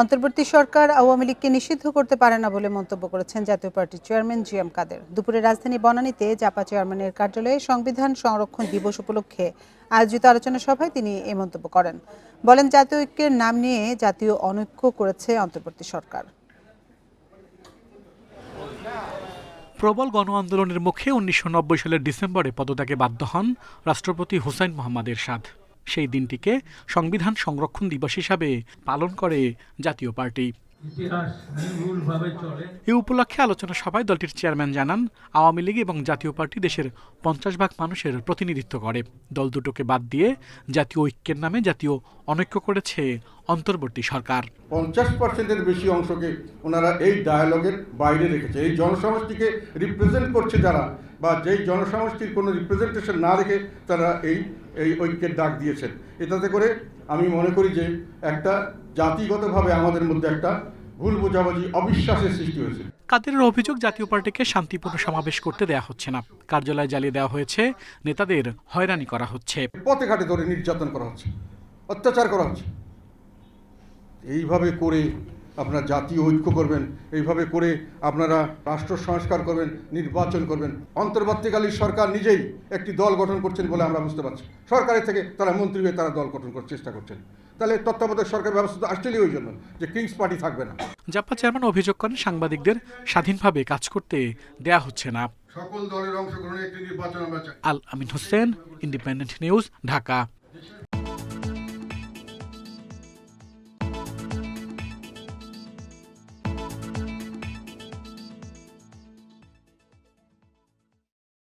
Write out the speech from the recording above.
অন্তর্বর্তী সরকার আওয়ামী লীগকে নিষিদ্ধ করতে পারে না বলে মন্তব্য করেছেন জাতীয় পার্টির চেয়ারম্যান জি এম কাদের। দুপুরে রাজধানী বনানীতে জাপা চেয়ারম্যানের কার্যালয়ে সংবিধান সংরক্ষণ দিবস উপলক্ষে আয়োজিত আলোচনা সভায় তিনি এ মন্তব্য করেন। বলেন, জাতীয় ঐক্যের নাম নিয়ে জাতীয় অনৈক্য করেছে অন্তর্বর্তী সরকার। প্রবল গণ আন্দোলনের মুখে উনিশশো নব্বই সালের ডিসেম্বরে পদত্যাগে বাধ্য হন রাষ্ট্রপতি হুসাইন মোহাম্মদ এরশাদ। সেই দিনটিকে সংবিধান সংরক্ষণ দিবস হিসাবে পালন করে জাতীয় পার্টি। এ উপলক্ষে আলোচনা সভায় দলটির চেয়ারম্যান জানান, আওয়ামী লীগ এবং জাতীয় পার্টি দেশের পঞ্চাশ ভাগ মানুষের প্রতিনিধিত্ব করে। দল দুটোকে বাদ দিয়ে জাতীয় ঐক্যের নামে জাতীয় অনৈক্য করেছে অন্তর্বর্তী সরকার। পঞ্চাশ পার্সেন্টের বেশি অংশকে ওনারা এই ডায়ালগের বাইরে রেখেছে। এই জনসমষ্টিকে রিপ্রেজেন্ট করছে যারা বা যেই জনসমষ্টির কোনো রিপ্রেজেন্টেশন না রেখে তারা এই এই ঐক্যের ডাক দিয়েছেন। এটাতে করে আমি মনে করি যে একটা জাতিগতভাবে আমাদের মধ্যে একটা ভুল বোঝাবুঝি অবিশ্বাসের সৃষ্টি হয়েছে। কাদেরের অভিযোগ জাতীয় পার্টিকে শান্তিপূর্ণ সমাবেশ করতে দেয়া হচ্ছে না। কার্যালয় জ্বালিয়ে দেওয়া হয়েছে। নেতাদের হয়রানি করা হচ্ছে। পথে ঘাটে ধরে নির্যাতন করা হচ্ছে অত্যাচার করা হচ্ছে। এইভাবে করে আপনারা জাতীয় ঐক্য করবেন এইভাবে করে আপনারা রাষ্ট্র সংস্কার করবেন নির্বাচন করবেন। অন্তর্বর্তীকালীন সরকার নিজেই একটি দল গঠন করছেন বলে আমরা বুঝতে পারছি। সরকারের থেকে তারা মন্ত্রী হয়ে তারা দল গঠন করার চেষ্টা করছেন। তাহলে তত্ত্বাবধায়ক সরকার ব্যবস্থা তো আসছেই ওই জন্য যে কিংস পার্টি থাকবে না। জাপা চেয়ারম্যান অভিযোগ করেন সাংবাদিকদের স্বাধীনভাবে কাজ করতে দেয়া হচ্ছে না। সকল দলের অংশগ্রহণে একটি নির্বাচন আমরা চাই। Al Amin Hossain independent news Dhaka.